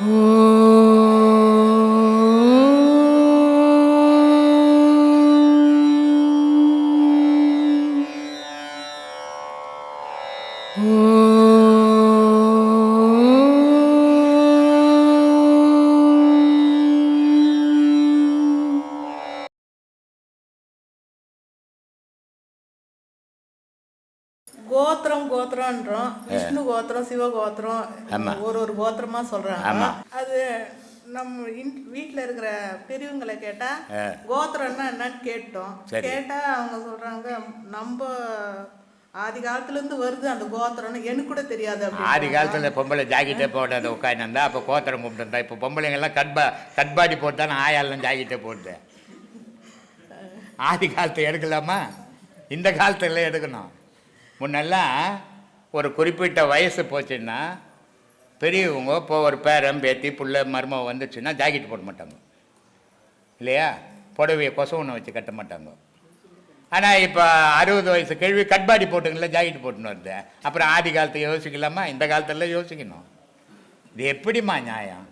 கோத்திரம் கோத்திரம்ன்றோம். விஷ்ணு கோத்திரம் சிவ கோத்திரம். ஒரு ஒரு கோத்திரமா சொல்றாங்க. அது நம்ம வீட்ல இருக்கிற பெரியவங்களை கேட்டா ஆ. கோத்திரம்னா என்னன்னு கேட்டோம் சரி. கேட்டா அவங்க சொல்றாங்க நம்ம ஆதி காலத்துல இருந்து வருது அந்த கோத்திரம்னு எனக்கு கூட தெரியாது ஆதி. காலத்தில் பொம்பளை ஜாக்கெட்டே போடாத உட்காந்துருந்தா அப்போ கோத்திரம் கும்பிட்டுருந்தா இப்போ பொம்பளைங்கெல்லாம் கட்பா கட்பாடி போட்டு தான் ஆயாலாம் ஜாக்கெட்டே போட்டு ஆதி காலத்தை எடுக்கலாமா இந்த காலத்துல எடுக்கணும் முன்னெல்லாம் ஒரு குறிப்பிட்ட வயசு போச்சுன்னா பெரியவங்க இப்போ ஒரு பேரன் பேத்தி புள்ள மருமக வந்துச்சுன்னா ஜாக்கெட் போட மாட்டாங்க. இல்லையா? புடவையை கொசவனை வச்சு கட்ட மாட்டாங்க. ஆனால் இப்போ அறுபது வயசு கேள்வி கட்பாடி போட்டுங்கள ஜாக்கெட் போட்டுன்னு வருது. அப்புறம் ஆதி காலத்தை யோசிக்கலாமா? இந்த காலத்துல யோசிக்கணும். இது எப்படிம்மா நியாயம்?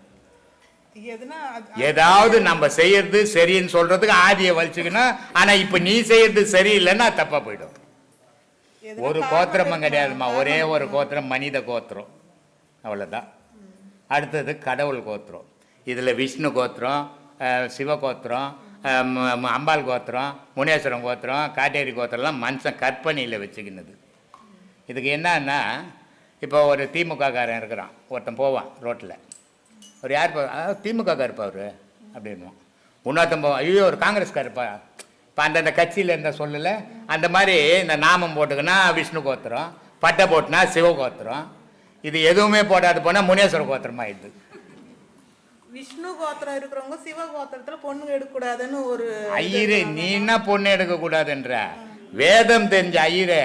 ஏதாவது நம்ம செய்யறது சரின்னு சொல்றதுக்கு ஆதியை வலிச்சுக்கணும். ஆனா இப்ப நீ செய்யறது சரியில்லைன்னா அது தப்பா போயிடும். ஒரு கோத்திரமும். கிடையாதும்மா. ஒரே ஒரு கோத்திரம் மனித கோத்திரம். அவ்வளவுதான். அடுத்தது கடவுள் கோத்திரம். இதுல விஷ்ணு கோத்திரம் சிவ கோத்திரம் அம்பாள் கோத்திரம் முனேஸ்வரம் கோத்திரம் காட்டேரி கோத்திரம்லாம் மனுஷன் கற்பனையில் வச்சுக்கினது. இதுக்கு என்னன்னா இப்போ ஒரு திமுக காரன் இருக்கிறான். ஒருத்தன் போவான் ரோட்டில் ஒரு யார் பா திமுக காரப்பா அவரு அப்படின்வான் இன்னொருத்தன் போவான் ஐயோ ஒரு காங்கிரஸ்காரப்பா இப்போ அந்தந்த கட்சியில் இருந்த சொல்லல? அந்த மாதிரி இந்த நாமம் போட்டுக்கினா விஷ்ணு கோத்திரம் பட்டை போட்டுனா சிவ கோத்திரம். இது எதுவுமே போடாது போனால் முனேஸ்வர கோத்திரம் ஆயிடுது விஷ்ணு கோத்திரம் இருக்கிறவங்க சிவ கோத்திரத்துல பொண்ணுங்க எடுக்க கூடாதுன்னு ஒரு இது ஐயரு. நீ என்ன பொண்ணு எடுக்கக்கூடாதுன்ற? வேதம் தெரிஞ்ச ஐயரை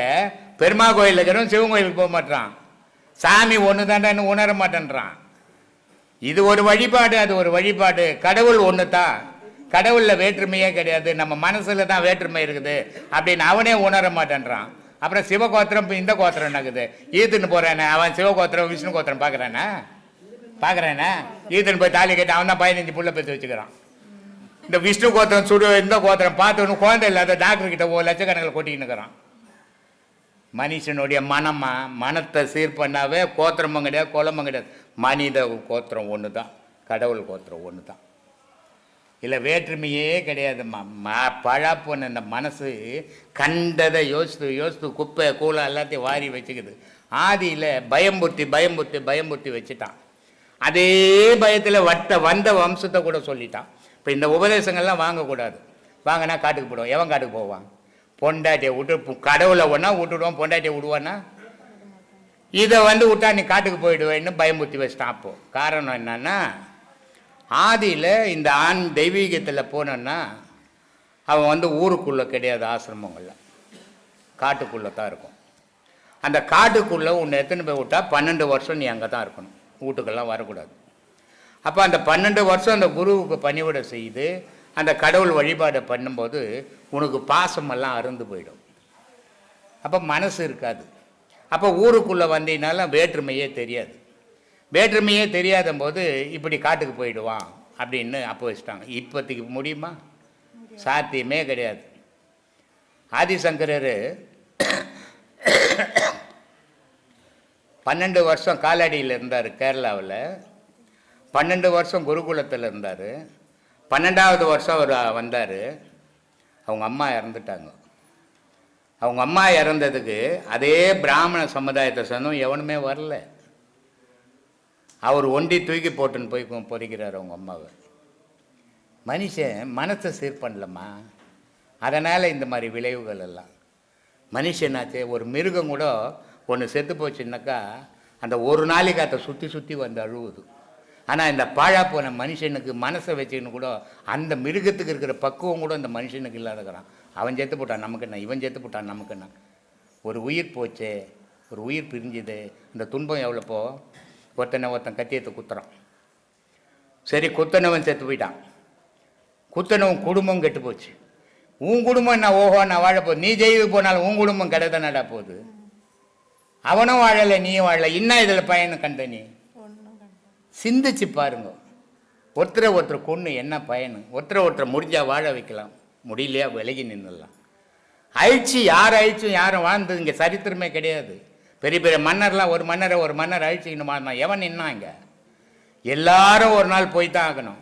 பெருமா கோயில் இருக்கிறவன் சிவன் கோயிலுக்கு போக மாட்டான். சாமி ஒன்று தாண்டான்னு உணர மாட்டேன்றான். இது ஒரு வழிபாடு அது ஒரு வழிபாடு. கடவுள் ஒன்று தான் கடவுளில் வேற்றுமையே கிடையாது. நம்ம மனசில் தான் வேற்றுமை இருக்குது. அப்படின்னு அவனே உணர மாட்டேன்றான். அப்புறம் சிவகோத்திரம் இந்த கோத்திரம் நகுது ஈத்துன்னு போகிறானே அவன் சிவகோத்திரம் விஷ்ணு கோத்திரம் பார்க்குறானே பார்க்குறானே ஈத்துன்னு போய் தாலி கட்டி அவன் தான் பதினஞ்சு புள்ள பெற்று வச்சுக்கிறான். இந்த விஷ்ணு கோத்திரம் சுடு இந்த கோத்திரம் பார்த்தோன்னு குழந்தை இல்லாத டாக்டர் கிட்ட ஓ லட்சக்கணக்கில் கொட்டிக்கின்னு இருக்கிறான் மனுஷனுடைய மனமா? மனத்தை சீர் பண்ணாவே கோத்திரமும் கிடையாது குலமும் கிடையாது. மனித கோத்திரம் ஒன்று தான் கடவுள் கோத்திரம் ஒன்று தான் இல்லை வேற்றுமையே கிடையாதும்மா. ம பழாப்போன இந்த மனசு கண்டதை யோசித்து யோசித்து குப்பை கூலை எல்லாத்தையும் வாரி வச்சுக்குது. ஆதியில் பயம்புத்தி பயம்புத்தி பயம்புத்தி வச்சுட்டான். அதே பயத்தில் வட்ட வந்த வம்சத்தை கூட சொல்லிட்டான். இப்போ இந்த உபதேசங்கள்லாம் வாங்கக்கூடாது. வாங்கினா காட்டுக்கு போடுவோம் எவன் காட்டுக்கு போவான்? பொண்டாட்டியை விட்டு கடவுளை ஒன்றா விட்டுடுவான் பொண்டாட்டியை விடுவான்னா இதை வந்து விட்டா நீ காட்டுக்கு போயிடுவேன்னு பயமுறுத்தி வச்சிட்டான் அப்போது காரணம் என்னன்னா ஆதியில் இந்த ஆண் தெய்வீகத்தில் போனோன்னா அவன் வந்து ஊருக்குள்ளே கிடையாது ஆசிரமங்களில். காட்டுக்குள்ளே தான் இருக்கும். அந்த காட்டுக்குள்ளே உன்னை எத்தனை போய் விட்டா பன்னெண்டு வருஷம் நீ அங்கே தான் இருக்கணும். வீட்டுக்கெல்லாம் வரக்கூடாது. அப்போ அந்த பன்னெண்டு வருஷம் அந்த குருவுக்கு பணிவிட செய்து அந்த கடவுள் வழிபாடை பண்ணும்போது உனக்கு பாசமெல்லாம் அருந்து போயிடும். அப்போ மனசு இருக்காது. அப்போ ஊருக்குள்ளே வந்தீங்கனாலும் வேற்றுமையே தெரியாது. வேற்றுமையே தெரியாத போது இப்படி காட்டுக்கு போயிடுவான் அப்படின்னு அப்போ வச்சுட்டாங்க. இப்போதைக்கு முடியுமா? சாத்தியமே கிடையாது. ஆதிசங்கரர் பன்னெண்டு வருஷம் காலடியில் இருந்தார் கேரளாவில். பன்னெண்டு வருஷம் குருகுலத்தில் இருந்தார். பன்னெண்டாவது வருஷம் அவர் வந்தார். அவங்க அம்மா இறந்துட்டாங்க. அவங்க அம்மா இறந்ததுக்கு அதே பிராமண சமுதாயத்தை சேர்ந்தும் எவனுமே வரல. அவர் ஒண்டி தூக்கி போட்டுன்னு போய் பொறிக்கிறார் அவங்க அம்மாவை. மனுஷன் மனசை சீர் பண்ணலம்மா. அதனால் இந்த மாதிரி விளைவுகள் எல்லாம். மனுஷனாச்சு ஒரு மிருகம் கூட ஒன்று செத்து போச்சுன்னாக்கா அந்த ஒரு நாளைக்கு அதை சுற்றி சுற்றி வந்து அழுவுது. ஆனால் இந்த பாழா போன மனுஷனுக்கு மனசை வச்சுக்கின்னு கூட அந்த மிருகத்துக்கு இருக்கிற பக்குவம் கூட இந்த மனுஷனுக்கு இல்லாதக்கிறான் அவன் செத்து போட்டான் நமக்கு என்ன? இவன் செத்து போட்டான் நமக்கு என்ன? ஒரு உயிர் போச்சே ஒரு உயிர் பிரிஞ்சுது இந்த துன்பம் எவ்வளோப்போ ஒருத்தனை ஒருத்தன் கத்தியத்தை குத்துறான். சரி குத்தனவன் செத்து போயிட்டான். குத்தனவன் குடும்பம் கெட்டு போச்சு. உன் குடும்பம் என்ன? ஓஹோ நான் வாழ போகுது. நீ ஜெயிவு போனாலும் உன் குடும்பம் கிடையாதானடா போகுது? அவனும் வாழலை நீயும் வாழலை. இன்னும் இதில் பயன் கண்ட நீ? சிந்திச்சு பாருங்க. ஒருத்தரை ஒருத்தர் கொன்று என்ன பயன்? ஒருத்தரை ஒருத்தரை முடிஞ்சால் வாழ வைக்கலாம். முடியலையா? விலகி நின்றுடலாம் அழிச்சு யார் அழிச்சும் யாரும் வாழ்ந்தது இங்கே சரித்திரமே கிடையாது. பெரிய பெரிய மன்னர்லாம் ஒரு மன்னரை ஒரு மன்னர் அழிச்சிக்கணுமா? வாழ்ந்தான் எவன் நின்னாங்க? எல்லாரும் ஒரு நாள் போய் தான் ஆகணும்.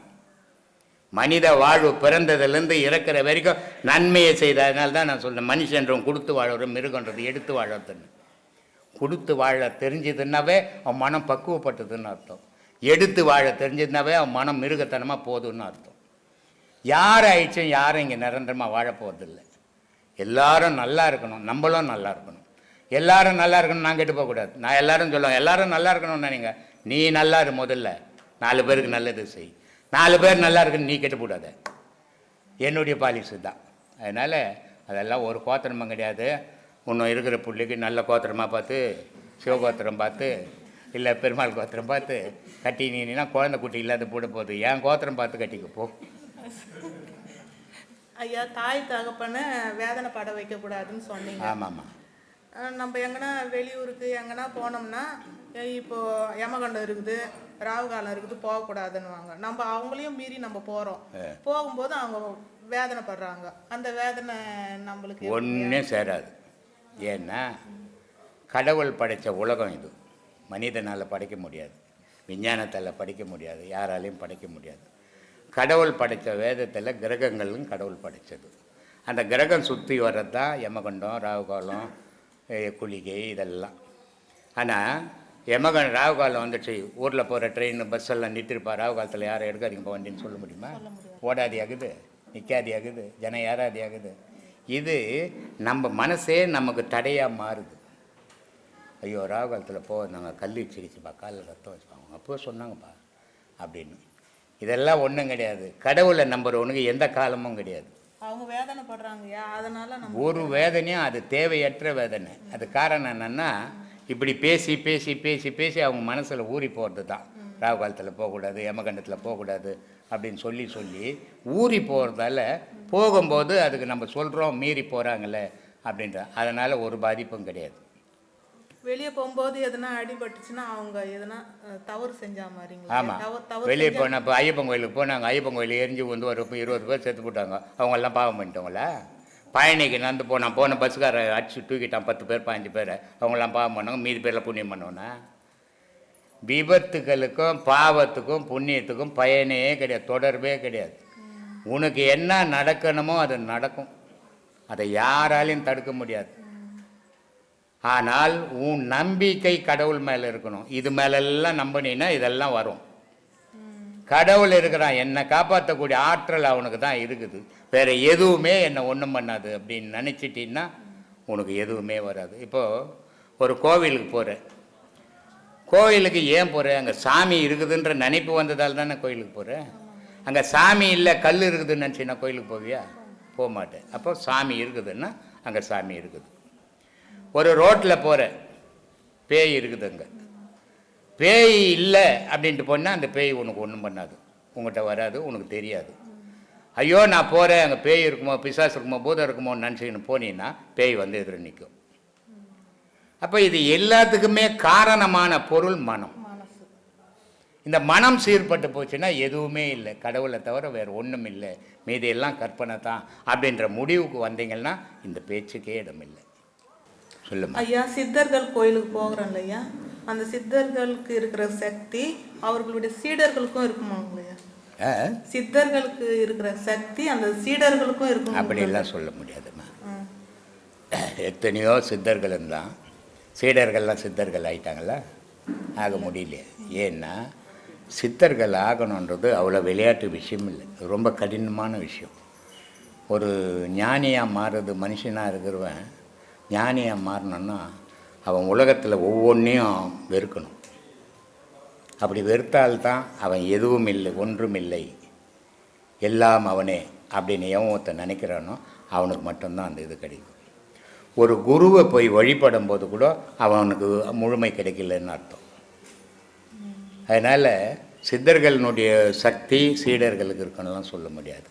மனித வாழ்வு பிறந்ததுலேருந்து இறக்குற வரைக்கும் நன்மையை செய்ததுனால தான் நான் சொல்கிறேன் மனுஷன்றவன் கொடுத்து வாழறோம் மிருகன்றது எடுத்து வாழறதுன்னு. கொடுத்து வாழ தெரிஞ்சதுன்னாவே அவன் மனம் பக்குவப்பட்டதுன்னு அர்த்தம். எடுத்து வாழ தெரிஞ்சதுனாவே அவன் மனம் மிருகத்தனமாக போதுன்னு அர்த்தம். யார் ஆயிடுச்சும் யாரும் இங்கே நிரந்தரமாக வாழ போவதில்லை எல்லாரும் நல்லா இருக்கணும் நம்மளும் நல்லா இருக்கணும். எல்லாரும் நல்லா இருக்கணும் நான் கெட்டு போகக்கூடாது. நான் எல்லாரும் சொல்லுவேன் எல்லாரும் நல்லா இருக்கணும்னு நினைங்க நீ நல்லா இரு முதல்ல. நாலு பேருக்கு நல்லது செய். நாலு பேர் நல்லா இருக்குன்னு நீ கெட்டு போடாத. என்னுடைய பாலிசி தான். அதனால் அதெல்லாம் ஒரு கோத்திரமும் கிடையாது. இன்னும் இருக்கிற புள்ளிக்கு நல்ல கோத்திரமாக பார்த்து சிவகோத்திரம் பார்த்து இல்லை பெருமாள் கோத்திரம் பார்த்து கட்டி நீனா குழந்தை குட்டி இல்லாத போட போகுது. என் கோத்திரம் பார்த்து கட்டிக்க போ. ஐயா தாய் தகப்பனை வேதனை பட வைக்கக்கூடாதுன்னு சொன்னீங்க. ஆமாம்மா. அஹ் நம்ம எங்கன்னா வெளியூருக்கு எங்கன்னா போனோம்னா அஹ் இப்போ யமகண்டம் இருக்குது ராகு காலம் இருக்குது போகக்கூடாதுன்னுவாங்க. நம்ம அவங்களையும் மீறி நம்ம போகிறோம் போகும்போது அவங்க வேதனைப்படுறாங்க. அந்த வேதனை நம்மளுக்கு? ஒன்றும் சேராது. ஏன்னா கடவுள் படைத்த உலகம் இது. மனிதனால் படைக்க முடியாது. விஞ்ஞானத்தால் படிக்க முடியாது. யாராலையும் படைக்க முடியாது. கடவுள் படைத்த வேதத்தில் கிரகங்களும் கடவுள் படைத்தது அந்த கிரகம் சுற்றி வர்றது தான் யமகண்டம் ராகுகாலம் குளிகை இதெல்லாம். ஆனால் யமகன் ராகுகாலம் வந்துச்சு. ஊரில் போகிற ட்ரெயின் பஸ் எல்லாம் நிறுத்திருப்பா. ராகு காலத்தில் யாரை எடுக்காதீங்க இப்போ வண்டின்னு சொல்ல முடியுமா? ஓடாதி ஆகுது நிற்காதி ஆகுது ஜனம் ஏறாதி ஆகுது இது நம்ம மனசே நமக்கு தடையாக மாறுது. ஐயோ ராகு காலத்தில் போ நாங்கள் கல் வச்சிருச்சுப்பா காலில் ரத்தம் வச்சுப்பாங்க. அப்போ சொன்னாங்கப்பா அப்படின்னு. இதெல்லாம் ஒன்றும் கிடையாது. கடவுளை நம்புறவனுக்கு எந்த காலமும் கிடையாது. அவங்க வேதனைப்படுறாங்கய்யா. அதனால நம்ம ஒரு வேதனையும் அது தேவையற்ற வேதனை. அது காரணம் என்னன்னா இப்படி பேசி பேசி பேசி பேசி அவங்க மனசில் ஊறி போகிறது தான் ராகு காலத்தில் போகக்கூடாது யமகண்டத்தில் போகக்கூடாது அப்படின்னு சொல்லி சொல்லி ஊறி போகிறதால போகும்போது அதுக்கு நம்ம சொல்கிறோம் மீறி போகிறாங்களே அப்படின்ற அதனால் ஒரு பாதிப்பும் கிடையாது. வெளியே போகும்போது எதுனா அடிபட்டுச்சுன்னா அவங்க எதுனா தவறு செஞ்சா மாதிரிங்களா? ஆமாம் வெளியே போனால் இப்போ ஐயப்பன் கோயிலுக்கு போனாங்க. ஐயப்பன் கோயில் எரிஞ்சு வந்து ஒரு இருபது பேர் செத்து போட்டாங்க அவங்கெல்லாம் பாவம் பண்ணிட்டவங்களா. பழனிக்கு நடந்து போனான். போன பஸ்ஸுக்கார அடிச்சு தூக்கிட்டான். பத்து பேர் பாஞ்சு பேர். அவங்கெல்லாம் பாவம் பண்ணவங்க மீதி பேரில் புண்ணியம் பண்ணுவோன்னா விபத்துகளுக்கும் பாவத்துக்கும் புண்ணியத்துக்கும் பயனே கிடையாது. தொடர்பே கிடையாது. உனக்கு என்ன நடக்கணுமோ அது நடக்கும். அதை யாராலையும் தடுக்க முடியாது. ஆனால் உன் நம்பிக்கை கடவுள் மேலே இருக்கணும். இது மேலெல்லாம் நம்பினீன்னா இதெல்லாம் வரும். கடவுள் இருக்கிறான். என்னை காப்பாற்றக்கூடிய ஆற்றல் அவனுக்கு தான் இருக்குது. வேறு எதுவுமே என்னை ஒன்றும் பண்ணாது அப்படின்னு நினச்சிட்டின்னா உனக்கு எதுவுமே வராது. இப்போது ஒரு கோவிலுக்கு போகிறேன் கோவிலுக்கு ஏன் போகிற அங்கே சாமி இருக்குதுன்ற நினைப்பு வந்ததால் தானே கோயிலுக்கு போகிறேன் அங்கே சாமி இல்லை கல் இருக்குதுன்னு நினச்சின்னா கோயிலுக்கு போவியா? போக மாட்டேன். அப்போ சாமி இருக்குதுன்னா அங்கே சாமி இருக்குது. ஒரு ரோட்டில் போகிற பேய் இருக்குது அங்கே பேய் இல்லை அப்படின்ட்டு போனால் அந்த பேய் உனக்கு ஒன்றும் பண்ணாது. உங்கள்கிட்ட வராது உனக்கு தெரியாது. ஐயோ நான் போகிறேன் அங்கே பேய் இருக்குமோ பிசாசு இருக்குமோ பூதம் இருக்குமோன்னு நினச்சிக்கின்னு போனீங்கன்னா பேய் வந்து எதிர நிற்கும் அப்போ இது எல்லாத்துக்குமே காரணமான பொருள் மனம். இந்த மனம் சீர்பட்டு போச்சுன்னா எதுவுமே இல்லை. கடவுளை தவிர வேறு ஒன்றும் இல்லை. மீதி எல்லாம் கற்பனை தான். அப்படின்ற முடிவுக்கு வந்தீங்கன்னா இந்த பேச்சுக்கே இடமில்லை. சொல்லுமா? ஐயா சித்தர்கள் கோயிலுக்கு போகிறோம் இல்லையா அந்த சித்தர்களுக்கு இருக்கிற சக்தி அவர்களுடைய சீடர்களுக்கும் இருக்குமாங்களையா? ஆ? சித்தர்களுக்கு இருக்கிற சக்தி அந்த சீடர்களுக்கும் இருக்கும் அப்படிலாம் சொல்ல முடியாதும்மா. எத்தனையோ சித்தர்கள் இருந்தான். சீடர்கள்லாம் சித்தர்கள் ஆயிட்டாங்களா? ஆக முடியல. ஏன்னா சித்தர்கள் ஆகணுன்றது அவ்வளோ விளையாட்டு விஷயம் இல்லை. ரொம்ப கடினமான விஷயம். ஒரு ஞானியாக மாறுறது மனுஷனாக இருக்கிறவன் ஞானியாக மாறணும்னா அவன் உலகத்தில் ஒவ்வொன்றையும் வெறுக்கணும். அப்படி வெறுத்தால்தான் அவன் எதுவும் இல்லை ஒன்றும் இல்லை. எல்லாம் அவனே அப்படின்னு எவன் நினைக்கிறானோ அவனுக்கு மட்டும்தான் அந்த இது கிடைக்கும். ஒரு குருவை போய் வழிபடும் போது கூட அவனுக்கு முழுமை கிடைக்கலன்னு அர்த்தம். அதனால் சித்தர்களினுடைய சக்தி சீடர்களுக்கு இருக்கணும்லாம் சொல்ல முடியாது.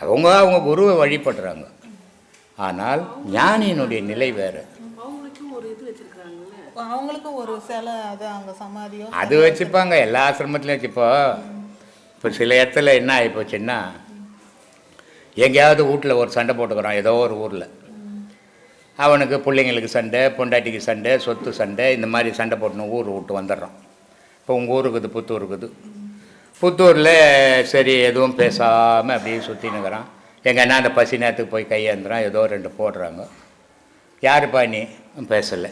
அவங்க அவங்க குருவை வழிபடுறாங்க. ஆனால் ஞானியினுடைய நிலை வேறு. அவங்களுக்கும் ஒரு சிலை அது அங்க சமாதியோ? அது வச்சுப்பாங்க எல்லா ஆசிரமத்துலையும் வச்சுப்போ. இப்போ சில இடத்துல என்ன ஆகிப்போச்சுன்னா எங்கேயாவது வீட்டில் ஒரு சண்டை போட்டுக்கிறான் ஏதோ ஒரு ஊரில். அவனுக்கு பிள்ளைங்களுக்கு சண்டை பொண்டாட்டிக்கு சண்டை சொத்து சண்டை இந்த மாதிரி சண்டை போட்டுன்னு ஊர் விட்டு வந்துடுறான். இப்போ உங்கள் ஊர் இருக்குது புத்தூர் இருக்குது. புத்தூரில் சரி எதுவும் பேசாமல் அப்படியே சுற்றினுக்கிறான் எங்கன்னா அந்த பசி நேரத்துக்கு போய் கையேந்துறான். ஏதோ ரெண்டு போடுறாங்க. யாருப்பா நீ? பேசலை.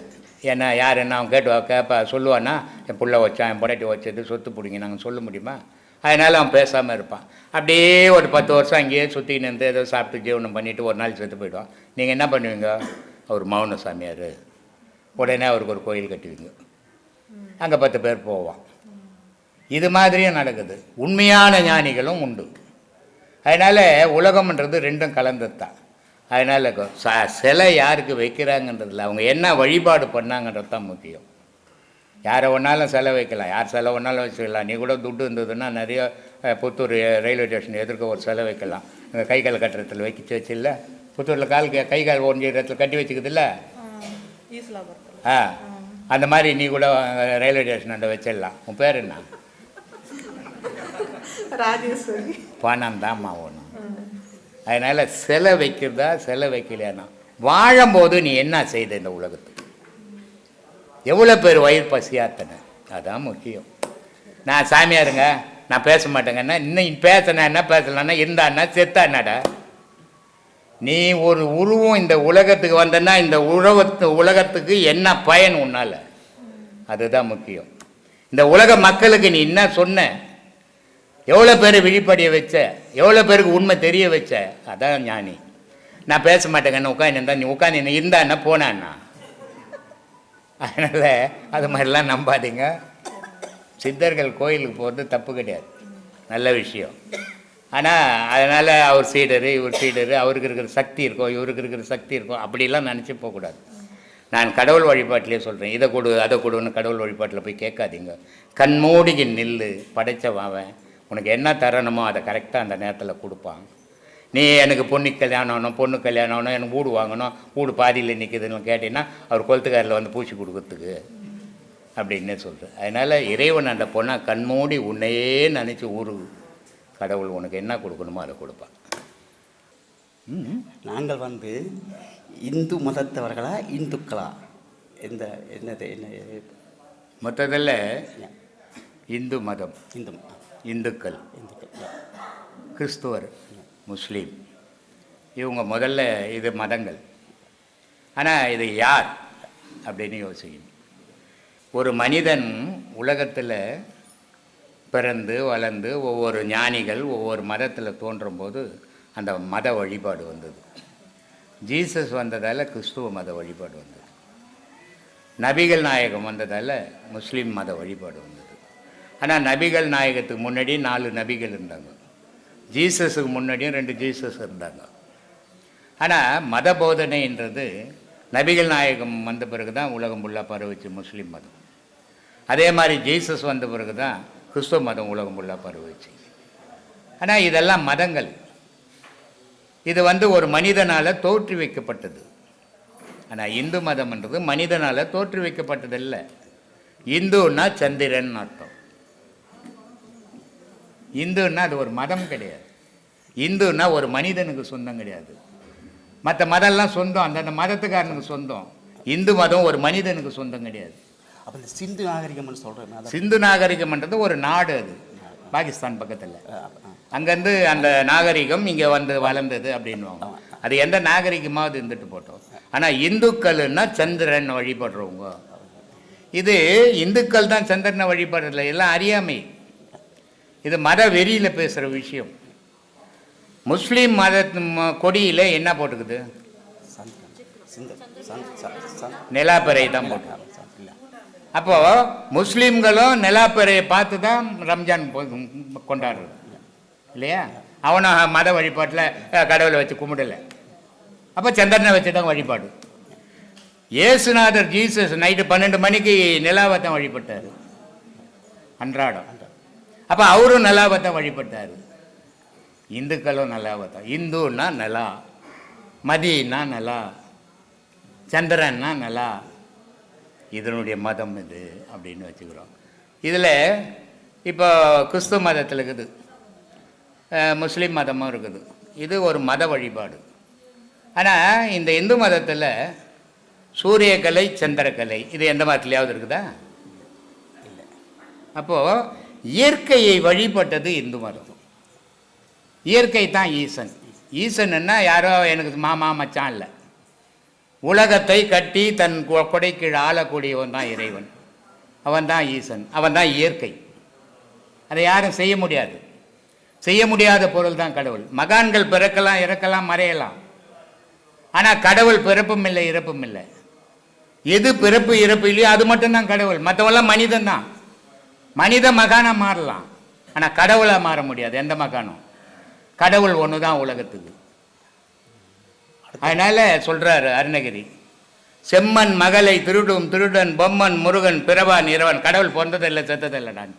ஏன்னா யார் என்ன அவன் கேட்டு கேட்பா சொல்லுவானா என் புள்ள வச்சான் என் பொண்டாட்டி வச்சது சொத்து பிடிங்க நாங்கள் சொல்ல முடியுமா? அதனால் அவன் பேசாமல் இருப்பான். அப்படியே ஒரு பத்து வருஷம் அங்கேயே சுற்றிக்கின்னு இருந்து ஏதோ சாப்பிட்டு ஜீவனம் பண்ணிவிட்டு ஒரு நாள் செத்து போயிடுவான். நீங்கள் என்ன பண்ணுவீங்க? அவர் மௌன சாமியார். உடனே அவருக்கு ஒரு கோயில் கட்டுவீங்க. அங்கே பத்து பேர் போவான். இது மாதிரியும் நடக்குது. உண்மையான ஞானிகளும் உண்டு. அதனால் உலகம்ன்றது ரெண்டும் கலந்தது தான் அதனால் ச சிலை யாருக்கு வைக்கிறாங்கன்றதில்ல. அவங்க என்ன வழிபாடு பண்ணாங்கன்றது தான் முக்கியம். யாரை ஒன்றாலும் சிலை வைக்கலாம். யார் சிலை ஒன்றாலும் வச்சுக்கலாம். நீ கூட துட்டு இருந்ததுன்னா நிறைய புத்தூர் ரயில்வே ஸ்டேஷன் எதிர்க்க ஒரு சிலை வைக்கலாம். இங்கே கை கால் கட்டுறதுல வைக்கிச்சு வச்சு இல்லை புத்தூரில் கால் கை- கால் ஒன்றிய இடத்துல கட்டி வச்சுக்குதுல்ல? ஆ அந்த மாதிரி நீ கூட ரயில்வே ஸ்டேஷன் அண்ட வச்சிடலாம். உன் பேர் என்ன? ராஜேஸ்வரி. பணம் தான்மா ஒன்று அதனால் சிலை வைக்கிறதா சிலை வைக்கலையானா வாழும்போது நீ என்ன செய்த இந்த உலகத்துக்கு? எவ்வளோ பேர் வயிறு பசியாத்தன? அதான் முக்கியம். நான் சாமியாருங்க நான் பேச மாட்டேங்கன்னா இன்னும் பேசினா என்ன பேசலன்னா இருந்தான்னா செத்தா என்னடா? நீ ஒரு உருவம் இந்த உலகத்துக்கு வந்தன்னா இந்த உலகத்து உலகத்துக்கு என்ன பயன் உன்னால? அதுதான் முக்கியம். இந்த உலக மக்களுக்கு நீ என்ன சொன்ன? எவ்வளோ பேர் விழிப்படைய வச்ச? எவ்வளோ பேருக்கு உண்மை தெரிய வச்ச? அதான் ஞானி. நான் பேச மாட்டேங்கன்னு உட்காந்து நீ உட்காந்து இருந்தா என்ன போனான்னா? அதனால் அது மாதிரிலாம் நம்பாதீங்க. சித்தர்கள் கோயிலுக்கு போகிறது தப்பு கிடையாது. நல்ல விஷயம். ஆனால் அதனால் அவர் சீடர் இவர் சீடர் அவருக்கு இருக்கிற சக்தி இருக்கும் இவருக்கு இருக்கிற சக்தி இருக்கும் அப்படிலாம் நினச்சி போகக்கூடாது. நான் கடவுள் வழிபாட்டிலே சொல்கிறேன் இதை கொடு அதை கொடுன்னு கடவுள் வழிபாட்டில் போய் கேட்காதீங்க. கண்மூடிகின் நில்லு படைச்சவாவன் உனக்கு என்ன தரணுமோ அதை கரெக்டாக அந்த நேரத்தில் கொடுப்பான் நீ எனக்கு பொண்ணு கல்யாணம் ஆகணும் பொண்ணு கல்யாணம் ஆகணும் எனக்கு வீடு வாங்கணும் வீடு பாதியில் நிற்குதுன்னு கேட்டீங்கன்னா அவர் கொளுத்துக்காரில் வந்து பூச்சி கொடுக்கறதுக்கு அப்படின்னு சொல்கிறேன் அதனால் இறைவன் அந்த பொண்ணை கண்மூடி உன்னையே நினச்சி ஊரு கடவுள் உனக்கு என்ன கொடுக்கணுமோ அதை கொடுப்பான் ம் நாங்கள் வந்து இந்து மதத்தவர்களா இந்துக்களா? எந்த என்னது என்ன மொத்தத்தில் இந்து மதம். இந்து இந்துக்கள் இந்துக்கள். கிறிஸ்துவர் முஸ்லீம். இவங்க முதல்ல இது மதங்கள். ஆனால் இது யார் அப்படின்னு யோசிக்கணும் ஒரு மனிதன் உலகத்தில் பிறந்து வளர்ந்து ஒவ்வொரு ஞானிகள் ஒவ்வொரு மதத்தில் தோன்றும் போது அந்த மத வழிபாடு வந்தது. ஜீசஸ் வந்ததால் கிறிஸ்துவ மத வழிபாடு வந்தது. நபிகள் நாயகம் வந்ததால் முஸ்லீம் மத வழிபாடு வந்தது. ஆனால் நபிகள் நாயகத்துக்கு முன்னாடி நாலு நபிகள் இருந்தாங்க. ஜீசஸுக்கு முன்னாடியும் ரெண்டு ஜீசஸ் இருந்தாங்க. ஆனால் மத போதனைன்றது நபிகள் நாயகம் வந்த பிறகு தான் உலகம் ஃபுல்லாக பரவுச்சு முஸ்லீம் மதம். அதே மாதிரி ஜீசஸ் வந்த பிறகு தான் கிறிஸ்துவ மதம் உலகம் ஃபுல்லாக பரவிச்சு. ஆனால் இதெல்லாம் மதங்கள். இது வந்து ஒரு மனிதனால் தோற்றி வைக்கப்பட்டது. ஆனால் இந்து மதம்ன்றது மனிதனால் தோற்று வைக்கப்பட்டதில்லை. இந்துன்னா சந்திரன் அர்த்தம். இந்துன்னா அது ஒரு மதம் கிடையாது. இந்துன்னா ஒரு மனிதனுக்கு சொந்தம் கிடையாது. மற்ற மதம்லாம் சொந்தம் அந்தந்த மதத்துக்காரனுக்கு சொந்தம். இந்து மதம் ஒரு மனிதனுக்கு சொந்தம் கிடையாது. அப்போ இந்த சிந்து நாகரிகம்னு சொல்கிறேன் சிந்து நாகரிகம்ன்றது ஒரு நாடு அது பாகிஸ்தான் பக்கத்தில். அங்கேருந்து அந்த நாகரிகம் இங்கே வந்து வளர்ந்தது அப்படின்வாங்க அது எந்த நாகரிகமாவது இருந்துட்டு போட்டோம். ஆனால் இந்துக்கள்னா சந்திரன் வழிபடுறவங்க. இது இந்துக்கள் தான் சந்திரனை வழிபடுறதில்ல எல்லாம் அறியாமை. இது மத வெறியில் பேசுகிற விஷயம். முஸ்லீம் மத கொடியில் என்ன போட்டுக்குது? நிலாப்பறை தான் போட்டு அப்போது முஸ்லீம்களும் நிலாப்பறையை பார்த்து தான் ரம்ஜான் கொண்டாடுறது. இல்லையா? அவனும் மத வழிபாட்டில் கடவுளை வச்சு கும்பிடலை. அப்போ சந்திரனை வச்சு தான் வழிபாடு. ஏசுநாதர் ஜீசஸ் நைட்டு பன்னெண்டு மணிக்கு நிலாவை தான் வழிபட்டார். அன்றாடம். அப்போ அவரும் நல்லா தான் வழிபட்டார். இந்துக்களும் நல்லா தான் இந்துன்னா நல்லா மதினா நல்லா சந்திரன்னா நல்லா இதனுடைய மதம் இது அப்படின்னு வச்சுக்கிறோம். இதில் இப்போ கிறிஸ்துவ மதத்தில் இருக்குது. முஸ்லீம் மதமும் இருக்குது. இது ஒரு மத வழிபாடு. ஆனால் இந்த இந்து மதத்தில் சூரியக்கலை சந்திரக்கலை இது எந்த மதத்துலையாவது இருக்குதா? இல்லை. அப்போது இயற்கையை வழிபட்டது இந்து மருத்துவம். இயற்கை தான் ஈசன். ஈசன்னா யாரோ எனக்கு மாமா மச்சான் இல்லை. உலகத்தை கட்டி தன் கொ- கொடைக்கீழ் ஆளக்கூடியவன் தான் இறைவன். அவன் தான் ஈசன். அவன் தான் இயற்கை. அதை யாரும் செய்ய முடியாது. செய்ய முடியாத பொருள் தான் கடவுள். மகான்கள் பிறக்கலாம் இறக்கலாம் மறையலாம். ஆனால் கடவுள் பிறப்பும் இல்லை இறப்பும் இல்லை. எது பிறப்பு இறப்பு இல்லையோ அது மட்டும்தான் கடவுள். மற்றவெல்லாம் மனிதன் தான். மனித மகானா மாறலாம். ஆனால் கடவுளாக மாற முடியாது. எந்த மகானும்? கடவுள் ஒன்று தான் உலகத்துக்கு அதனால சொல்றாரு அருணகிரி செம்மன் மகளை திருடும் திருடன் பொம்மன் முருகன் பிறவான் இரவன் கடவுள் பிறந்ததில்லை செத்ததில்லைடான்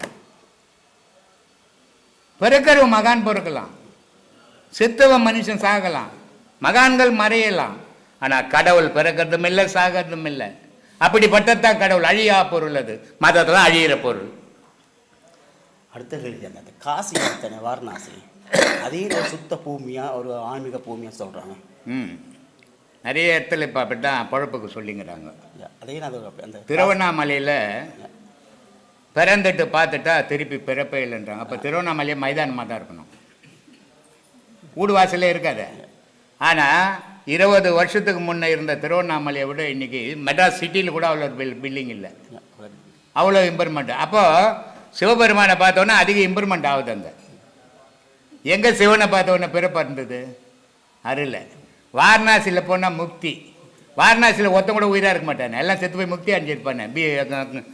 பிறக்கிறவன் மகான் பிறக்கலாம். செத்தவன் மனுஷன் சாகலாம். மகான்கள் மறையலாம். ஆனால் கடவுள் பிறக்கிறதும் இல்லை சாகிறதும் இல்லை. அப்படிப்பட்டதான் கடவுள். அழியா பொருள் அது. மதத்தில் அழியிற பொருள். அடுத்த கேள்வி அந்த காசி தானே வாரணாசி அதே ஒரு சுத்த பூமியா ஒரு ஆன்மீக பூமியா சொல்றாங்க. ம். நிறைய இடத்துல இப்போ அப்படி தான் பொழப்புக்கு சொல்லிங்கிறாங்க. அதே நான் அந்த திருவண்ணாமலையில் பிறந்துட்டு பார்த்துட்டா திருப்பி பிறப்பே இல்லைன்றாங்க. அப்போ திருவண்ணாமலையே மைதானமாக தான் இருக்கணும். வீடு வாசலே இருக்காது. ஆனால் இருபது வருஷத்துக்கு முன்னே இருந்த திருவண்ணாமலையை விட இன்னைக்கு மெட்ராஸ் சிட்டியில் கூட அவ்வளோ பில் பில்டிங் இல்லை. அவ்வளோ இம்ப்ரூவ்மெண்ட் அப்போது சிவபெருமானை பார்த்தோன்னே அதிக இம்ப்ரூவ்மெண்ட் ஆகுது அங்கே. எங்கே சிவனை பார்த்தோன்னே பிறப்பு இருந்தது அருள். வாரணாசியில் போனால் முக்தி. வாரணாசியில் ஒருத்தன் கூட உயிராக இருக்க மாட்டானே. எல்லாம் செத்து போய் முக்தி அடைஞ்சிருப்பானே. பி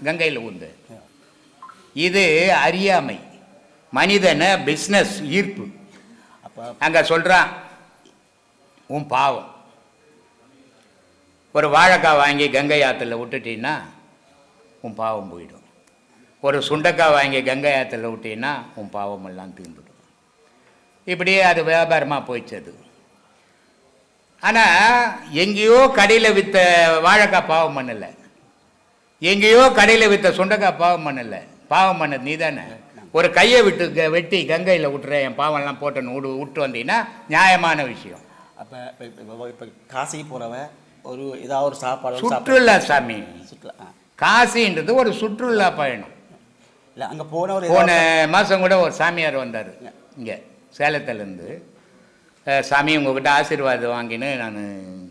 கங்கையில் உந்து இது அறியாமை. மனிதனை பிஸ்னஸ் ஈர்ப்பு. அப்போ அங்கே சொல்கிறான் உன் பாவம். ஒரு வாழைக்காய் வாங்கி கங்கை ஆற்றுல விட்டுட்டீன்னா உன் பாவம் போயிடும். ஒரு சுண்டைக்காய் வாங்கி கங்கை ஆற்றுல விட்டீங்கன்னா உன் பாவம் எல்லாம் தீர்ந்துடும். இப்படியே அது வியாபாரமாக போயிடுச்சு அது ஆனால் எங்கேயோ கடையில் விற்ற வாழைக்காய் பாவம் பண்ணலை. எங்கேயோ கடையில் விற்ற சுண்டைக்காய் பாவம் பண்ணலை. பாவம் பண்ணது நீ தானே ஒரு கையை விட்டு க- வெட்டி கங்கையில் விட்டுற என் பாவம்லாம் போட்டேன்னு விடு விட்டு வந்தீங்கன்னா நியாயமான விஷயம். அப்போ இப்போ இப்போ காசி போகிறவ ஒரு ஏதாவது ஒரு சாப்பாடு சுற்றுலா சாமி. சுற்றுலா காசின்றது ஒரு சுற்றுலா பயணம். இல்லை அங்கே போன ஒரு போன மாதம் கூட ஒரு சாமியார் வந்தார். இங்கே சேலத்துலேருந்து. சாமி உங்ககிட்ட ஆசீர்வாதம் வாங்கின்னு நான்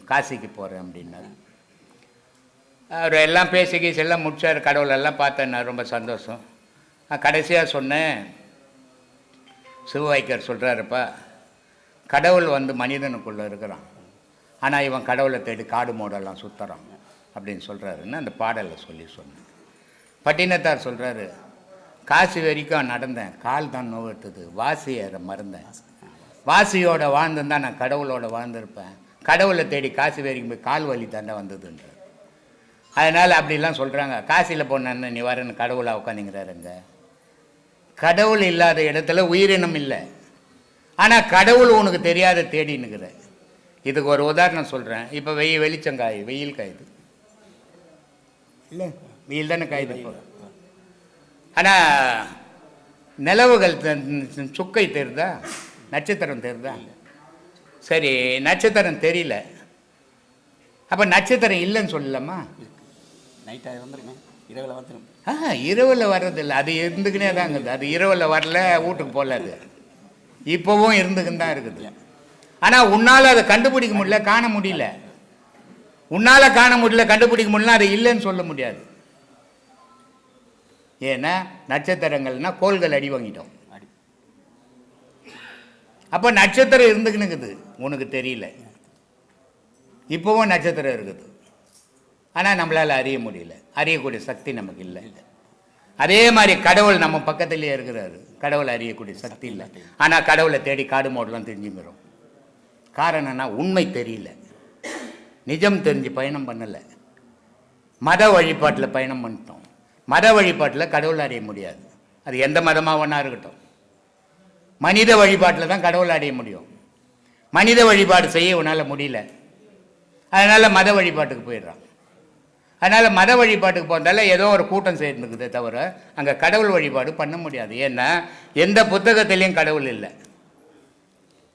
காசிக்கு போகிறேன் அப்படின்னாரு. அவர் எல்லாம் பேசி கீசி எல்லாம் முடிச்சார் கடவுளெல்லாம் பார்த்தேன் நான் ரொம்ப சந்தோஷம். கடைசியாக சொன்னேன் சிவவைக்கர் சொல்கிறாருப்பா கடவுள் வந்து மனிதனுக்குள்ளே இருக்கிறான். ஆனால் இவன் கடவுளை தேடி காடு மோடெல்லாம் சுற்றுறான் அப்படின்னு சொல்கிறாருன்னு அந்த பாடலை சொல்லி சொன்னேன். பட்டினத்தார் சொல்கிறாரு காசி வரைக்கும் நடந்தேன். கால் தான் நோவெட்டுது. வாசி ஏற மறந்தேன். வாசியோட வாழ்ந்திருந்தா நான் கடவுளோட வாழ்ந்திருப்பேன். கடவுளை தேடி காசி வரைக்கும் போய் கால் வலி தாண்டா வந்ததுன்ற அதனால் அப்படிலாம் சொல்கிறாங்க காசியில் போனேன்னு நீ வரேன்னு கடவுளாக உட்காந்துங்கிறாருங்க கடவுள் இல்லாத இடத்துல உயிரினம் இல்லை. ஆனால் கடவுள் உனக்கு தெரியாத தேடினுக்கிற இதுக்கு ஒரு உதாரணம் சொல்கிறேன் இப்போ வெயில் வெளிச்சம் காயுது. வெயில் காயுது. இல்லை. வெயில் தானே காயுது இப்போ. ஆனால் நிலவுகள் சுக்கை தெரியுதா நட்சத்திரம் தெரியுதா சரி நட்சத்திரம் தெரியல. அப்போ நட்சத்திரம் இல்லைன்னு சொல்லலாமா? நைட்டாக வந்துருங்க. இரவில் வந்துடும் ஆ இரவில் வர்றதில்ல அது இருந்துக்கினே தான் இருக்குது. அது இரவில் வரல வீட்டுக்கு போகல அது. இப்போவும் இருந்துக்கின்னு தான் இருக்குது. ஆனால் உன்னால் அதை கண்டுபிடிக்க முடியல காண முடியல. உன்னால் காண முடியல கண்டுபிடிக்க முடியல அது இல்லைன்னு சொல்ல முடியாது. ஏன்னா நட்சத்திரங்கள்னா கோள்கள் அடி வாங்கிட்டோம். அப்போ நட்சத்திரம் இருந்துக்கினுக்குது உனக்கு தெரியல. இப்போவும் நட்சத்திரம் இருக்குது. ஆனால் நம்மளால் அறிய முடியல. அறியக்கூடிய சக்தி நமக்கு இல்லை. அதே மாதிரி கடவுள் நம்ம பக்கத்திலேயே இருக்கிறாரு. கடவுளை அறியக்கூடிய சக்தி இல்லை. ஆனால் கடவுளை தேடி காடு மோடெலாம் தெரிஞ்சுக்கிறோம். காரணம்னா உண்மை தெரியல. நிஜம் தெரிஞ்சு பயணம் பண்ணலை. மத வழிபாட்டில் பயணம் பண்ணிட்டோம். மத வழிபாட்டில் கடவுள் அடைய முடியாது. அது எந்த மதமாக ஒன்றா இருக்கட்டும். மனித வழிபாட்டில் தான் கடவுள் அடைய முடியும். மனித வழிபாடு செய்ய உன்னால் முடியல. அதனால் மத வழிபாட்டுக்கு போயிடுறான். அதனால் மத வழிபாட்டுக்கு போகிறதால ஏதோ ஒரு கூட்டம் சேர்ந்துக்குதே தவிர அங்கே கடவுள் வழிபாடு பண்ண முடியாது. ஏன்னா எந்த புத்தகத்திலையும் கடவுள் இல்லை.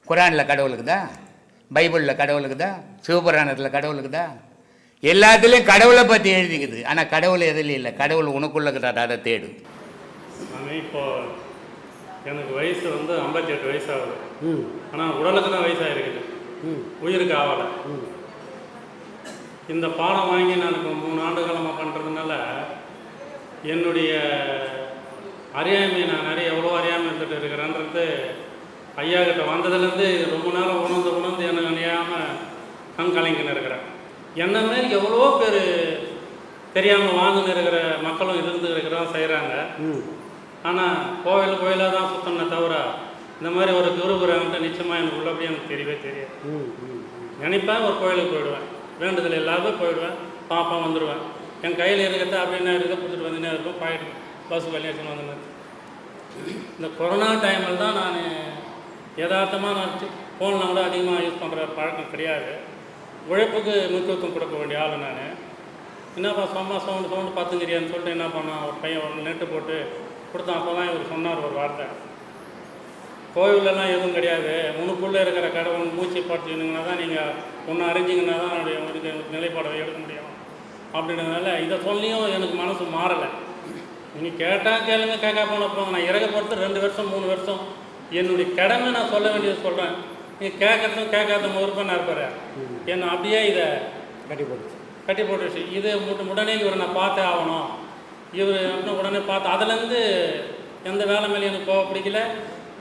குரானில் கடவுளுக்குதா? பைபிளில் கடவுளுக்குதா? சிவபுராணத்தில் கடவுளுக்குதா? எல்லாத்துலேயும் கடவுளை பற்றி எழுதிக்குது. ஆனால் கடவுள் எதில் இல்லை. கடவுள் உனக்குள்ள அதை தேடு. இப்போ எனக்கு வயசு வந்து ஐம்பத்தி எட்டு வயசு ஆகுது ம். ஆனால் உடலுக்கு தான் வயசாகிருக்குது ம். உயிருக்கு ஆகலை ம். இந்த பாடம் வாங்கி நான் இப்போ மூணு ஆண்டு காலமாக பண்ணுறதுனால என்னுடைய அறியாமை நான் நிறைய எவ்வளோ அறியாமை இருந்துட்டு இருக்கிறேன்றது ஐயா கிட்ட வந்ததுலேருந்து ரொம்ப நேரம் உணர்ந்து உணர்ந்து எனக்கு அணியாமல் கண் கலங்கின்னு இருக்கிறேன். என்ன மாரி எவ்வளோ பேர் தெரியாமல் வாழ்ந்துன்னு இருக்கிற மக்களும் இருந்து இருக்கிறோம் செய்கிறாங்க ஆனால் கோவில் கோயிலாக தான் சுத்தணுமே தவிர இந்த மாதிரி ஒரு குருபுரம் நிச்சயமாக எனக்கு உள்ளபடி எனக்கு தெரியவே தெரியாது. நினைப்பேன் ஒரு கோயிலுக்கு போயிடுவேன். வேண்டுதல் இல்லாத போயிடுவேன். பார்ப்பேன் வந்துடுவேன் என் கையில் இருக்கிறத அப்படின்னா இருக்க கொடுத்துட்டு வந்துனே இருக்கும் போயிடுவேன் பஸ் வெளியாச்சுன்னு வந்து இந்த கொரோனா டைமில் தான் நான் யதார்த்தமாக நான் ஃபோனில் கூட அதிகமாக யூஸ் பண்ணுற பழக்கம் கிடையாது. உழைப்புக்கு முக்கியத்துவம் கொடுக்க வேண்டிய ஆள் நான். என்னப்பா சும்மா சவுண்டு சவுண்டு பார்த்துக்கிறியான்னு சொல்லிட்டு என்ன பண்ணான் ஒரு பையன் ஒரு நெட்டு போட்டு கொடுத்தான். அப்போ தான் இவர் சொன்னார் ஒரு வார்த்தை. கோவிலெல்லாம் எதுவும் கிடையாது. உனக்குள்ளே இருக்கிற கடவுள் மூச்சு படுத்திங்கன்னா தான் நீங்கள் ஒன்று அறிஞ்சிங்கன்னா தான் என்னுடைய உங்களுக்கு நிலைப்பாடை எடுக்க முடியும். அப்படின்றதுனால இதை சொல்லியும் எனக்கு மனசு மாறலை. நீங்கள் கேட்டால் கேளுங்க கேட்க போன போங்க நான் இறக்க பொறுத்து ரெண்டு வருஷம் மூணு வருஷம். என்னுடைய கடமை நான் சொல்ல வேண்டியது சொல்கிறேன் நீங்கள் கேட்கறதும் கேட்காத நான் இருப்பார். என்ன அப்படியே இதை கட்டி போட்டுச்சு. கட்டி போட்டுருச்சு. இது உடனே இவரை நான் பார்த்தே ஆகணும். இவர் உடனே பார்த்து அதுலேருந்து எந்த வேலை மேலே எனக்கு போக பிடிக்கல.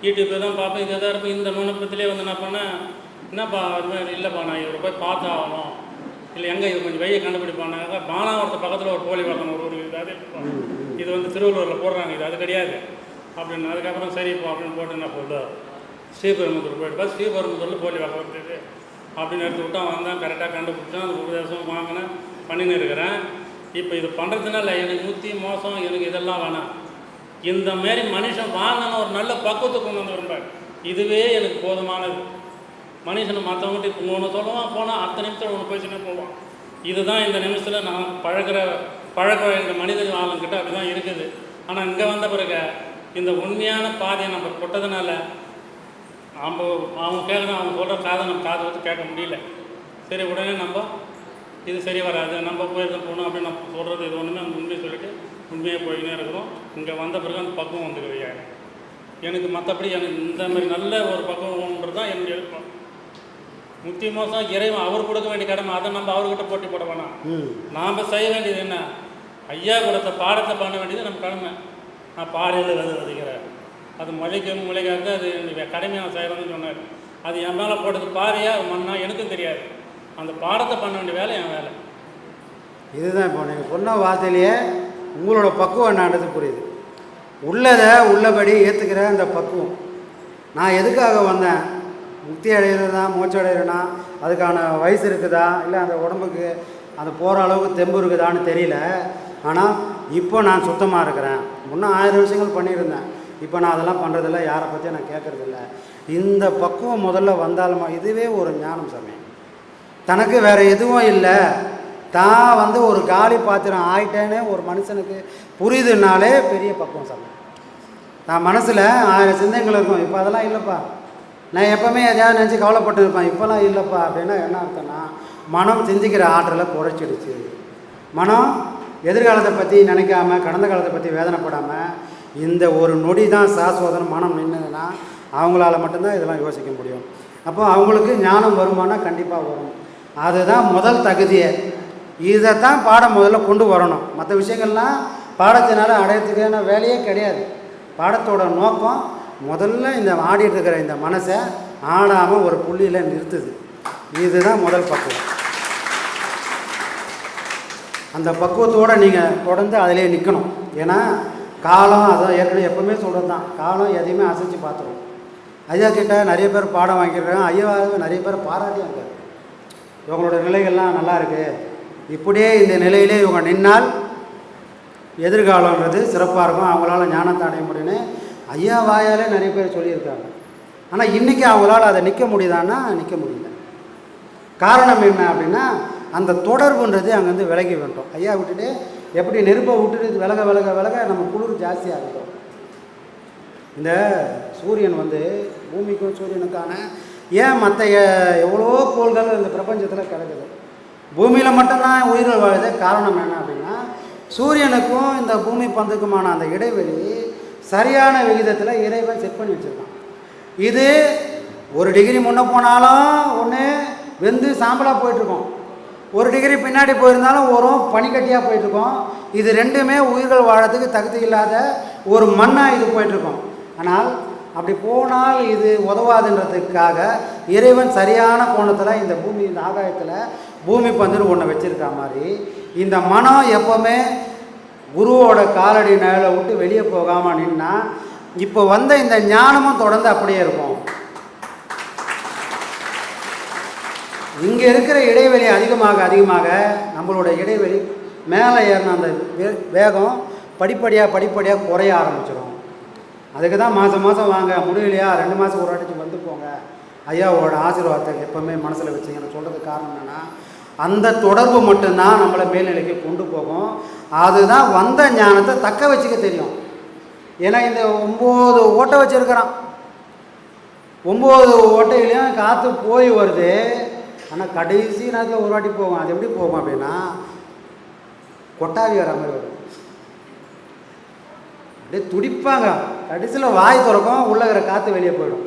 யூடியூப் தான் பார்ப்பேன் இது எதாவது இருக்கும். இந்த நுணுக்கத்திலே வந்து என்ன பண்ணேன். என்னப்பா இல்லைப்பா நான் இவரை போய் பார்த்து ஆகணும். இல்லை எங்கே இது கொஞ்சம் வெய்ய கண்டுபிடிப்பானாங்க பானாவரத்து பக்கத்தில் ஒரு கோழி வளர்க்கணும் ஒரு அது இருக்கும். இது வந்து திருவள்ளூரில் போடுறாங்க. இது அது கிடையாது. அப்படின்னு அதுக்கப்புறம் சரிப்பா அப்படின்னு போட்டு நான் போட்டு ஸ்ரீபெரும்புத்தூர் போயிட்டு ஸ்ரீபெரும்புத்தூரில் போலி வளர்க்க விட்டுட்டு அப்படின்னு எடுத்து விட்டான் அவன் தான் கரெக்டாக கண்டுபிடிச்சான் அந்த உபதேசம் வாங்கினேன் பண்ணின்னு இருக்கிறேன். இப்போ இது பண்ணுறதுனால எனக்கு முத்தி மோசம் எனக்கு இதெல்லாம் வேணாம். இந்த மாரி மனுஷன் வாங்கின ஒரு நல்ல பக்குவத்தை கொண்டு வந்து இதுவே எனக்கு போதுமானது. மனுஷனை மற்றவங்ககிட்ட இப்போ ஒன்று சொல்லுவான் போனால் அத்தனை நிமிஷத்தில் ஒன்று போயிடுச்சுன்னா போவான் இதுதான் இந்த நிமிஷத்தில் நான் பழகிற பழக்க இந்த மனிதன் ஆளுங்கிட்ட அப்படி தான் இருக்குது. ஆனால் இங்கே வந்த பிறகு இந்த உண்மையான பாதையை நம்ம கொட்டதுனால நம்ம அவங்க கேட்குறோம் அவங்க சொல்கிற காதை நம்ம காதை வச்சு கேட்க முடியல. சரி உடனே நம்ம இது சரி வராது. நம்ம போய் தான் போகணும் அப்படின்னு நம்ம சொல்கிறது இது ஒன்றுமே நம்ம உண்மையை சொல்லிட்டு உண்மையாக போயினே இருக்கிறோம். இங்கே வந்த பிறகு அந்த பக்குவம் வந்துக்கிறீங்க எனக்கு எனக்கு மற்றபடி எனக்கு இந்த மாதிரி நல்ல ஒரு பக்குவம்ன்றது தான் என்னுடைய விருப்பம். முக்கிய மோசம் இறைவன் அவர் கொடுக்க வேண்டிய கடமை அதை நம்ம அவர்கிட்ட போட்டி போட வேணாம். நாம் செய்ய வேண்டியது என்ன? ஐயா கொடுத்த பாடத்தை பண்ண வேண்டியது நம்ம கடமை. நான் பாறையில் விதை விதைக்கிறேன் அது முளைக்கும் முளைக்காது அது என்னுடைய கடமையை செய்கிறேன்னு சொன்னார். அது என் மேலே போட்டது பாரியா மண்ணா எனக்கும் தெரியாது. அந்த பாடத்தை பண்ண வேண்டிய வேலை என் வேலை இதுதான் இப்போ நீங்கள் சொன்ன வார்த்தையிலேயே உங்களோட பக்குவம் என்னது புரியுது. உள்ளதை உள்ளபடி ஏற்றுக்கிற அந்த பக்குவம். நான் எதுக்காக வந்தேன்? முக்தி அடைகிறதா மூச்சு அடைகிறனா? அதுக்கான வயசு இருக்குதா? இல்லை அந்த உடம்புக்கு அந்த போகிற அளவுக்கு தெம்பு இருக்குதான்னு தெரியல. ஆனால் இப்போ நான் சுத்தமாக இருக்கிறேன். முன்னே ஆயிரம் விஷயங்கள் பண்ணியிருந்தேன். இப்போ நான் அதெல்லாம் பண்ணுறதில்ல யாரை பற்றியும் நான் கேட்குறதில்ல. இந்த பக்குவம் முதல்ல வந்தாலுமா இதுவே ஒரு ஞானம் சமயம் தனக்கு வேறு எதுவும் இல்லை. தான் வந்து ஒரு காலி பாத்திரம் ஆயிட்டேன்னு ஒரு மனுஷனுக்கு புரியுதுனாலே பெரிய பக்குவம் சமயம் நான் மனசில் ஆயிரம் சிந்தனைகள் இருக்கும். இப்போ அதெல்லாம் இல்லைப்பா. நான் எப்போவுமே எதையாவது நினச்சி கவலைப்பட்டு இருப்பேன். இப்போல்லாம் இல்லைப்பா அப்படின்னா என்ன அர்த்தம்னா மனம் சிந்திக்கிற ஆற்றலை குறைச்சிடுச்சு. மனம் எதிர்காலத்தை பற்றி நினைக்காம கடந்த காலத்தை பற்றி வேதனைப்படாமல் இந்த ஒரு நொடி தான் சாஸ்வதம் மனம் நின்றுதுன்னா அவங்களால மட்டும்தான் இதெல்லாம் யோசிக்க முடியும். அப்போ அவங்களுக்கு ஞானம் வருமானா கண்டிப்பாக வரும். அதுதான் முதல் தகுதியை. இதை தான் பாடம் முதல்ல கொண்டு வரணும். மற்ற விஷயங்கள்லாம் பாடத்தினால அடையத்துக்கான வேலையே கிடையாது. பாடத்தோட நோக்கம் முதல்ல இந்த ஆடிட்டு இருக்கிற இந்த மனசை ஆடாமல் ஒரு புள்ளியில் நிறுத்துது. இதுதான் முதல் பக்குவம். அந்த பக்குவத்தோடு நீங்கள் தொடர்ந்து அதிலே நிற்கணும் ஏன்னா காலம் அதான் ஏற்கனவே எப்பவுமே சொல்கிறது தான் காலம் எதையுமே அசைச்சு பார்த்துரும். ஐயா கிட்ட நிறைய பேர் பாடம் வாங்கியிருக்காங்க. ஐயாவை நிறைய பேர் பாராட்டி இருக்காரு இவங்களோட நிலைகள்லாம் நல்லா இருக்குது இப்படியே இந்த நிலையிலே இவங்க நின்னால் எதிர்காலன்றது சிறப்பாக இருக்கும். அவங்களால ஞானத்தை அடைய முடியும்னு ஐயா வாயாலே நிறைய பேர் சொல்லியிருக்காங்க. ஆனால் இன்றைக்கி அவங்களால அதை நிற்க முடியுதான்னா நிற்க முடியல. காரணம் என்ன அப்படின்னா அந்த தொடர்புன்றது அங்கேருந்து விலகி வேண்டும் ஐயா விட்டுட்டு எப்படி நெருப்பை விட்டுட்டு விலக விலக விலக நம்ம குளிர் ஜாஸ்தியாகிடும் இந்த சூரியன் வந்து பூமிக்கும் சூரியனுக்கான ஏன் மற்ற எவ்வளோ கோள்கள் இந்த பிரபஞ்சத்தில் கிடக்குது? பூமியில் மட்டும்தான் உயிர்கள் வாழுது காரணம் என்ன அப்படின்னா சூரியனுக்கும் இந்த பூமி பந்துக்குமான அந்த இடைவெளி சரியான விகிதத்தில் இறைவன் செட் பண்ணி வச்சுருக்கான். இது ஒரு டிகிரி முன்னே போனாலும் ஒன்று வெந்து சாம்பலாக போயிட்டுருக்கோம் ஒரு டிகிரி பின்னாடி போயிருந்தாலும் ஒரு பனிக்கட்டியாக போயிட்டுருக்கோம். இது ரெண்டுமே உயிர்கள் வாழறதுக்கு தகுதி இல்லாத ஒரு மண்ணாக இது போயிட்டுருக்கோம். ஆனால் அப்படி போனால் இது உதவாதுன்றதுக்காக இறைவன் சரியான கோணத்தில் இந்த பூமி இந்த ஆகாயத்தில் பூமி பந்துன்னு ஒன்று வச்சுருக்கா மாதிரி இந்த மனம் எப்போவுமே குருவோட காலடி நிழலை விட்டு வெளியே போகாமல் நின்னா இப்போ வந்த இந்த ஞானமும் தொடர்ந்து அப்படியே இருக்கும். இங்கே இருக்கிற இடைவெளி அதிகமாக அதிகமாக நம்மளோட இடைவெளி மேலே ஏறின அந்த வே- வேகம் படிப்படியாக படிப்படியாக குறைய ஆரம்பிச்சிடும் அதுக்கு தான் மாதம் மாதம் வாங்க முடியலையா? ரெண்டு மாதம் ஒரு வாட்டிக்கு வந்து போங்க. ஐயாவோட ஆசீர்வாதத்தை எப்போவுமே மனசில் வச்சுங்க. சொல்கிறதுக்கு காரணம் என்னென்னா அந்த தொடர்பு மட்டும்தான் நம்மளை மேல்நிலைக்கு கொண்டு போகும். அதுதான் வந்த ஞானத்தை தக்க வச்சுக்க தெரியும். ஏன்னா இந்த ஒம்பது ஓட்டை வச்சுருக்கிறான். ஒம்பது ஓட்டையிலையும் காற்று போய் வருது. ஆனால் கடைசி நேரத்தில் ஒரு வாட்டி போவோம். அது எப்படி போவோம் அப்படின்னா கொட்டாவி வர மாதிரி வரும். அப்படியே துடிப்பாங்க. கடைசியில் வாய் திறக்கும் உள்ளே இருக்கிற காற்று வெளியே போயிடும்.